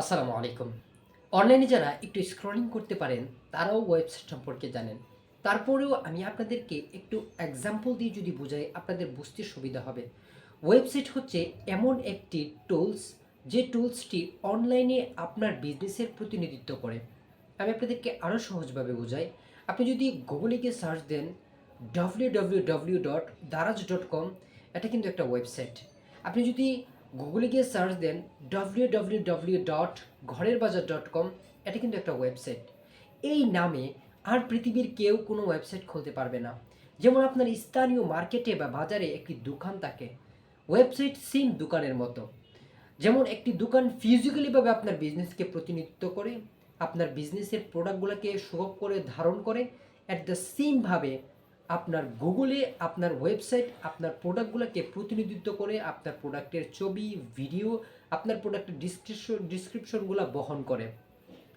আসসালামু আলাইকুম। অনলাইনে যারা একটু স্ক্রলিং করতে পারেন, তারাও ওয়েবসাইট সম্পর্কে জানেন। তারপরেও আমি আপনাদেরকে একটু এক্সাম্পল দিয়ে যদি বোঝাই, আপনাদের বুঝতে সুবিধা হবে। ওয়েবসাইট হচ্ছে এমন একটি টুলস যে টুলসটি অনলাইনে আপনার বিজনেসের প্রতিনিধিত্ব করে। আমি আপনাদেরকে আরও সহজভাবে বোঝাই। আপনি যদি গুগলে গিয়ে সার্চ দেন W W W dot Daraz dot com এটা কিন্তু একটা ওয়েবসাইট আপনি যদি গুগলে গিয়ে সার্চ দেন ডাব্লিউ ডাব্লিউ ডাব্লিউ ডট ঘরের বাজার ডট কম এটা কিন্তু একটা ওয়েবসাইট এই নামে আর পৃথিবীর কেউ কোনো ওয়েবসাইট খুলতে পারবে না। যেমন আপনার স্থানীয় মার্কেটে বা বাজারে একটি দোকান থাকে ওয়েবসাইট সিম দোকানের মতো। যেমন একটি দোকান ফিজিক্যালিভাবে আপনার বিজনেসকে প্রতিনিধিত্ব করে, আপনার বিজনেসের প্রোডাক্টগুলোকে শো করে, ধারণ করে অ্যাট দ্য সেমভাবে আপনার গুগলে, আপনার ওয়েবসাইট, আপনার প্রোডাক্টগুলোকে প্রতিনিধিত্ব করে আপনার প্রোডাক্টের ছবি, ভিডিও, আপনার প্রোডাক্টের ডিসক্রিপশন, ডিসক্রিপশনগুলো বহন করে।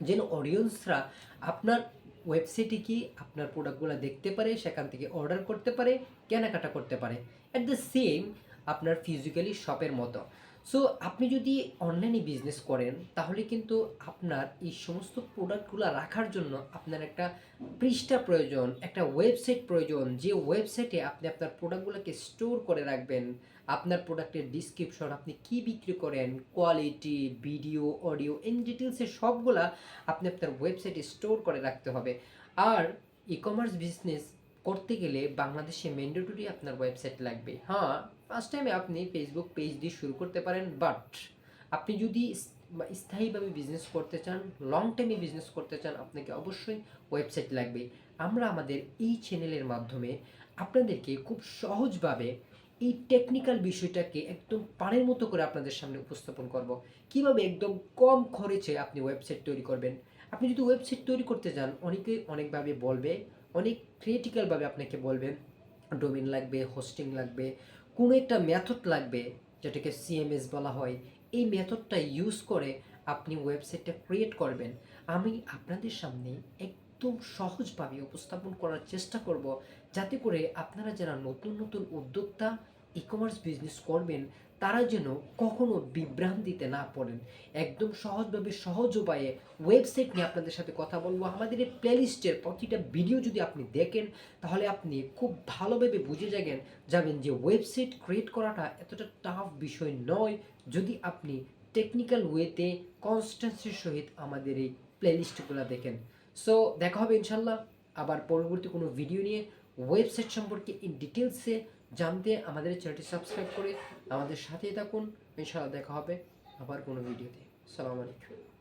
যেন অডিয়েন্সরা আপনার ওয়েবসাইটে কি আপনার প্রোডাক্টগুলো দেখতে পারে, সেখান থেকে অর্ডার করতে পারে, কেনাকাটা করতে পারে। অ্যাট দ্য সেম আপনার ফিজিক্যালি শপের মতো। সো আপনি যদি অনলাইনে বিজনেস করেন, তাহলে কিন্তু আপনার এই সমস্ত প্রোডাক্টগুলো রাখার জন্য আপনার একটা পৃষ্ঠা প্রয়োজন, একটা ওয়েবসাইট প্রয়োজন। যে ওয়েবসাইটে আপনি আপনার প্রোডাক্টগুলোকে স্টোর করে রাখবেন, আপনার প্রোডাক্টের ডিসক্রিপশন আপনি কি বিক্রি করেন কোয়ালিটি ভিডিও অডিও ইন ডিটেলসের সবগুলা আপনি আপনার ওয়েবসাইটে স্টোর করে রাখতে হবে। আর ই কমার্স বিজনেস করতে গেলে বাংলাদেশে ম্যান্ডেটরি আপনার ওয়েবসাইট লাগবে। হ্যাঁ ফার্স্ট টাইমে আপনি ফেসবুক পেজ দিয়ে শুরু করতে পারেন বাট আপনি যদি স্থায়ীভাবে বিজনেস করতে চান লং টাইমে বিজনেস করতে চান, আপনাকে অবশ্যই ওয়েবসাইট লাগবে। আমরা আমাদের এই চ্যানেলের মাধ্যমে আপনাদেরকে খুব সহজভাবে এই টেকনিক্যাল বিষয়টাকে একদম পানের মতো করে আপনাদের সামনে উপস্থাপন করব। কীভাবে একদম কম খরচে আপনি ওয়েবসাইট তৈরি করবেন? আপনি যদি ওয়েবসাইট তৈরি করতে যান অনেকে অনেকভাবে বলবে, অনেক ক্রিয়েটিক্যালভাবে আপনাকে বলবেন ডোমেন লাগবে হোস্টিং লাগবে কোনো একটা মেথড লাগবে, যেটাকে সিএমএস বলা হয়, এই মেথডটা ইউজ করে আপনি ওয়েবসাইটটা ক্রিয়েট করবেন। আমি আপনাদের সামনে একদম সহজভাবে উপস্থাপন করার চেষ্টা করব, যাতে করে আপনারা যারা নতুন নতুন উদ্যোক্তা ই কমার্স বিজনেস করবেন, তারা যেন কখনো বিভ্রান্তিতে না পড়েন। একদম সহজভাবে, সহজ উপায়ে ওয়েবসাইট নিয়ে আপনাদের সাথে কথা বলব। আমাদের এই প্লেলিস্টের প্রতিটা ভিডিও যদি আপনি দেখেন, তাহলে আপনি খুব ভালোভাবে বুঝে যাবেন যাবেন যে ওয়েবসাইট ক্রিয়েট করাটা এতটা টাফ বিষয় নয়। যদি আপনি টেকনিক্যাল ওয়েতে কনস্ট্যান্সির সহিত আমাদের এই প্লেলিস্টগুলো দেখেন। সো দেখা হবে ইনশাল্লাহ আবার পরবর্তী কোনো ভিডিও নিয়ে। ওয়েবসাইট সম্পর্কে ইন ডিটেলসে জানতে আমাদের চ্যানেলটি সাবস্ক্রাইব করে আমাদের সাথেই থাকুন। ইনশাআল্লাহ দেখা হবে আবার কোনো ভিডিওতে। সালাম আলাইকুম।